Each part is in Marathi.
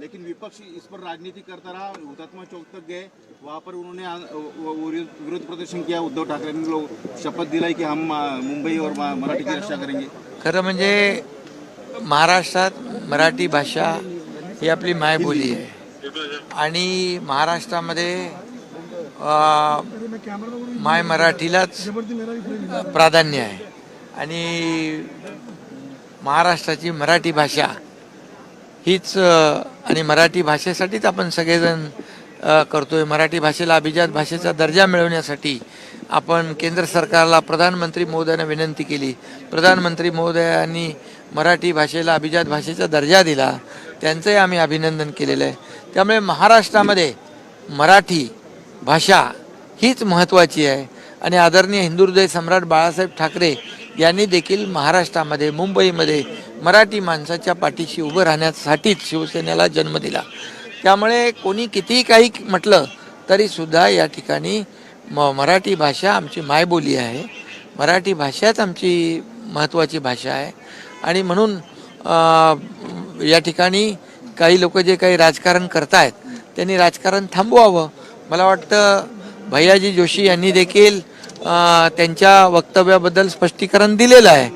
लेकिन विपक्ष इस पर राजनीति करता रहा हुतात्मा चौक तक गए वहाँ पर उन्होंने विरोध प्रदर्शन किया उद्धव ठाकरे ने लोग शपथ दिलाई कि हम मुंबई और मराठी की रक्षा करेंगे। खरं म्हणजे महाराष्ट्रात मराठी भाषा ही आपली मायबोली आहे. आणि महाराष्ट्रामध्ये माय मराठीलाच प्राधान्य आहे. आणि महाराष्ट्राची मराठी भाषा हीच आणि मराठी भाषेसाठीच आपण सगळेजण करतोय. मराठी भाषेला अभिजात भाषेचा दर्जा मिळवण्यासाठी आपण केंद्र सरकारला प्रधानमंत्री महोदयांना विनंती केली. प्रधानमंत्री महोदयांनी मराठी भाषेला अभिजात भाषेचा दर्जा दिला. त्यांचंही आम्ही अभिनंदन केलेलं आहे. त्यामुळे महाराष्ट्रामध्ये मराठी भाषा हीच महत्त्वाची आहे. आणि आदरणीय हिंदुहृदय सम्राट बाळासाहेब ठाकरे यांनी देखील महाराष्ट्रामध्ये मुंबईमध्ये मराठी माणसाच्या पाठीशी उभं राहण्यासाठीच शिवसेनेला जन्म दिला. त्यामुळे कोणी कितीही काही म्हटलं तरीसुद्धा या ठिकाणी म मराठी भाषा आमची मायबोली आहे. मराठी भाषाच आमची महत्त्वाची भाषा आहे. आणि म्हणून या ठिकाणी काही लोक जे काही राजकारण करतायत त्यांनी राजकारण थांबवावं. मला वाटतं भैयाजी जोशी यांनी देखील त्यांच्या वक्तव्याबद्दल स्पष्टीकरण दिलेलं आहे.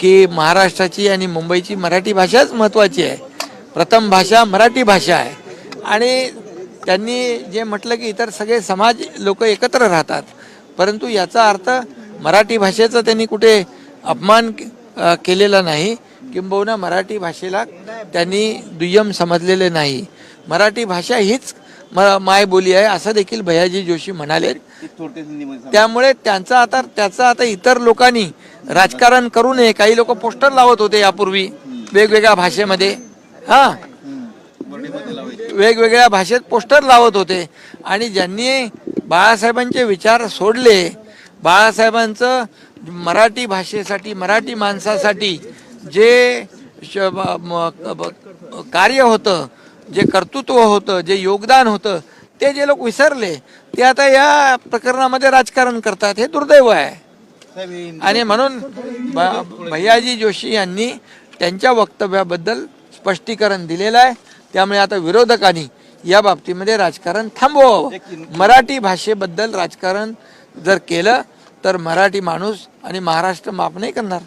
की महाराष्ट्राची आणि मुंबईची मराठी भाषाच महत्त्वाची आहे. प्रथम भाषा मराठी भाषा आहे. आणि त्यांनी जे म्हटलं की इतर सगळे समाज लोक एकत्र राहतात. परंतु याचा अर्थ मराठी भाषेचा त्यांनी कुठे अपमान केलेला नाही. किंबहुना मराठी भाषेला त्यांनी दुय्यम समजलेले नाही. मराठी भाषा हीच म मायबोली आहे. असं देखील भैयाजी जोशी म्हणाले. त्यामुळे त्यांचा आता त्याचा आता इतर लोकांनी राजकारण करू नये. काही लोक पोस्टर लावत होते यापूर्वी वेगवेगळ्या भाषेमध्ये. हा. वेगवेगळ्या भाषेत पोस्टर लावत होते. आणि ज्यांनी बाळासाहेबांचे विचार सोडले बाळासाहेबांचं मराठी भाषेसाठी मराठी माणसासाठी जे कार्य होतं जे कर्तृत्व होतं जे योगदान होतं ते जे लोक विसरले ते आता या प्रकरणामध्ये राजकारण करतात हे दुर्दैव आहे. आणि म्हणून भैयाजी जोशी यांनी त्यांच्या वक्तव्याबद्दल स्पष्टीकरण दिलेलं आहे. त्यामुळे आता विरोधकांनी या बाबतीमध्ये राजकारण थांबवावं. मराठी भाषेबद्दल राजकारण जर केलं तर मराठी माणूस आणि महाराष्ट्र माफ नाही करणार.